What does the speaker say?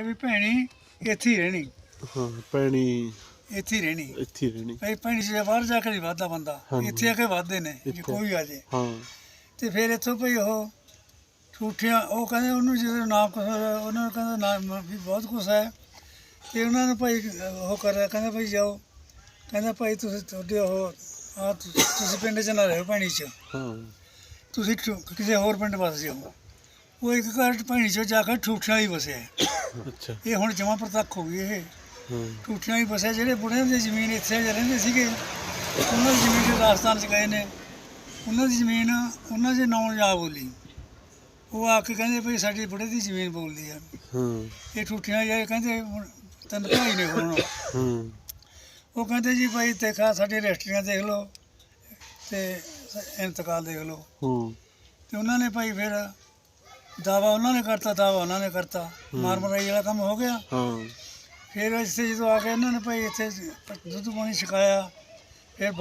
ਇਹ ਵੀ ਭੈਣੀ ਇੱਥੇ ਹੀ ਰਹਿਣੀ। ਹਾਂ ਪੈਣੀ ਇੱਥੇ ਹੀ ਰਹਿਣੀ। ਇੱਥੇ ਹੀ ਰਹਿਣੀ। ਭਈ ਭੈਣੀ ਜੇ ਬਾਹਰ ਜਾ ਕੇ ਨਹੀਂ ਵੱਧਦਾ ਬੰਦਾ ਹਾਂਜੀ। ਇੱਥੇ ਆ ਕੇ ਵੱਧਦੇ ਨੇ ਜੇ ਇੱਥੇ। ਕੋਈ ਆ ਜੇ। ਹਾਂ। ਤੇ ਫਿਰ ਇੱਥੋਂ ਭਈ ਉਹ ਠੂਠਿਆਂ ਉਹ ਕਹਿੰਦੇ ਉਹਨੂੰ ਜਦੋਂ ਨਾਮ ਕੁਛ ਉਹਨਾਂ ਨੂੰ ਕਹਿੰਦਾ ਨਾਮ ਵੀ ਬਹੁਤ ਕੁਛ ਹੈ। ਤੇ ਉਹਨਾਂ ਨੂੰ ਭਾਈ ਉਹ ਕਰਿਆ ਕਹਿੰਦਾ ਭਾਈ ਜਾਓ। ਕਹਿੰਦਾ ਭਾਈ ਤੁਸੀਂ ਤੁਹਾਡੇ ਉਹ ਆ ਤੁਸੀਂ ਪਿੰਡ 'ਚ ਨਾ ਰਹੋ ਭੈਣੀ 'ਚ। ਹਾਂ। ਤੁਸੀਂ ਠੂ- ਕਿਸੇ ਹੋਰ ਪਿੰਡ ਵਸ ਜਾਓ। ਉਹ ਇੱਕ ਘਰ ਭੈਣੀ 'ਚ ਜਾ ਕੇ ਠੂਠਿਆਂ ਹੀ ਵਸਿਆ। ਅੱਛਾ। ਇਹ ਹੁਣ ਜਮਾ ਪ੍ਰਤੱਖ ਹੋ ਗਈ ਇਹ। ਹਾਂ। ਠੂਠਿਆਂ ਹੀ ਵਸਿਆ ਜਿਹੜੇ ਬੁੜਿਆਂ ਦੀ ਜ਼ਮੀਨ ਇੱਥੇ ਜਿਹੇ ਰਹਿੰਦੇ ਸੀਗੇ ਉਹਨਾਂ ਦੀ ਜ਼ਮੀਨ ਰਾਜਸਥਾਨ 'ਚ ਗਏ ਨੇ ਉਹਨਾਂ ਦੀ ਜ਼ਮੀਨ ਉਹਨਾਂ ਦੇ ਨਾਂ ਜਾ ਬੋਲੀ। ਉਹ ਆ ਕੇ ਕਹਿੰਦੇ ਭਈ ਸਾਡੀ ਬੁੜੇ ਦੀ ਜ਼ਮੀਨ ਬੋਲਦੀ ਆ। ਹਾਂ। ਇਹ ਠੂਠੀਆਂ ਜਾਏ ਕਹਿੰਦੇ ਹੁਣ ਤਿੰਨ ਭਾਈ ਨੇ ਹੁਣ। ਹਾਂ। ਉਹ ਕਹਿੰਦੇ ਜੀ ਭਾਈ ਦੇਖਾ ਸਾਡੀ ਰਜਿਸਟਰੀਆਂ ਦੇਖ ਲਓ ਤੇ ਇੰਤਕਾਲ ਦੇਖ ਲਓ। ਹਾਂ। ਤੇ ਉਹਨਾਂ ਨੇ ਭਾਈ ਫਿਰ ਦਾਵਾ ਉਹਨਾਂ ਨੇ ਕਰਤਾ ਦਾਵਾ ਉਹਨਾਂ ਨੇ ਕਰਤਾ। ਮਾਰ ਮਰਾਈ ਵਾਲਾ ਕੰਮ ਹੋ ਗਿਆ। ਹਾਂ। ਫਿਰ ਇੱਥੇ ਜਦੋਂ ਆ ਕੇ ਇਹਨਾਂ ਨੇ ਭਾਈ ਇੱਥੇ ਦੁੱਧ ਪਾਣੀ ਛਕਾਇਆ। ਫਿਰ